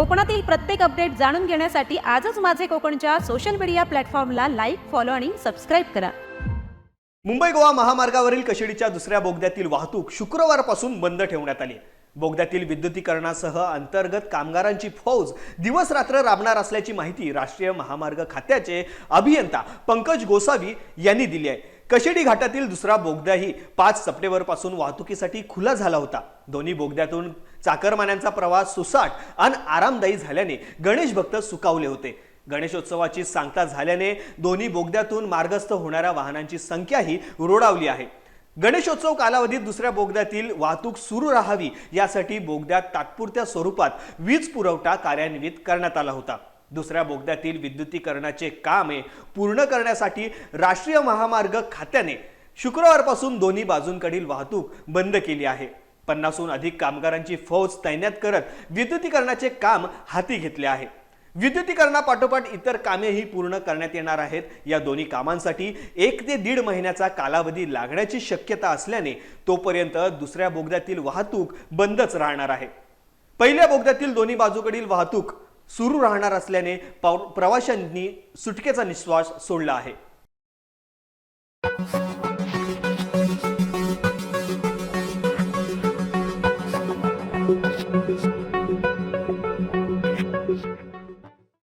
कोकणातील प्रत्येक अपडेट जाणून घेण्यासाठी आजच माझे कोकणच्या सोशल मीडिया प्लॅटफॉर्मला लाईक फॉलो आणि सबस्क्राईब करा. मुंबई गोवा महामार्गावरील कशेडीच्या दुसऱ्या बोगद्यातील वाहतूक शुक्रवारपासून बंद ठेवण्यात आली बोगद्यातील विद्युतीकरणासह अंतर्गत कामगारांची फौज दिवस रात्र राबणार असल्याची माहिती राष्ट्रीय महामार्ग खात्याचे अभियंता पंकज गोसावी यांनी दिली आहे. कशेडी घाटातील दुसरा बोगदाही पाच सप्टेंबरपासून वाहतुकीसाठी खुला झाला होता. दोन्ही बोगद्यातून चाकरमान्यांचा प्रवास सुसाट आणि आरामदायी झाल्याने गणेश भक्त सुकावले होते. गणेशोत्सवाची सांगता झाल्याने दोन्ही बोगद्यातून मार्गस्थ होणाऱ्या वाहनांची संख्याही रोडावली आहे. गणेशोत्सव कालावधीत दुसऱ्या बोगद्यातील वाहतूक सुरू राहावी यासाठी बोगद्यात तात्पुरत्या स्वरूपात वीज पुरवठा कार्यान्वित करण्यात आला होता. दुसऱ्या बोगद्यातील विद्युतीकरणाचे कामे पूर्ण करण्यासाठी राष्ट्रीय महामार्ग खात्याने शुक्रवारपासून दोन्ही बाजूंकडील वाहतूक बंद केली आहे. पन्नासहून अधिक कामगारांची फौज तैनात करत विद्युतीकरणाचे काम हाती घेतले आहे. विद्युतीकरणापाठोपाठ इतर कामेही पूर्ण करण्यात येणार आहेत. या दोन्ही कामांसाठी एक ते दीड महिन्याचा कालावधी लागण्याची शक्यता असल्याने तोपर्यंत दुसऱ्या बोगद्यातील वाहतूक बंदच राहणार आहे. पहिल्या बोगद्यातील दोन्ही बाजूकडील वाहतूक सुरू राहणार असल्याने प्रवाशांनी सुटकेचा निश्वास सोडला आहे.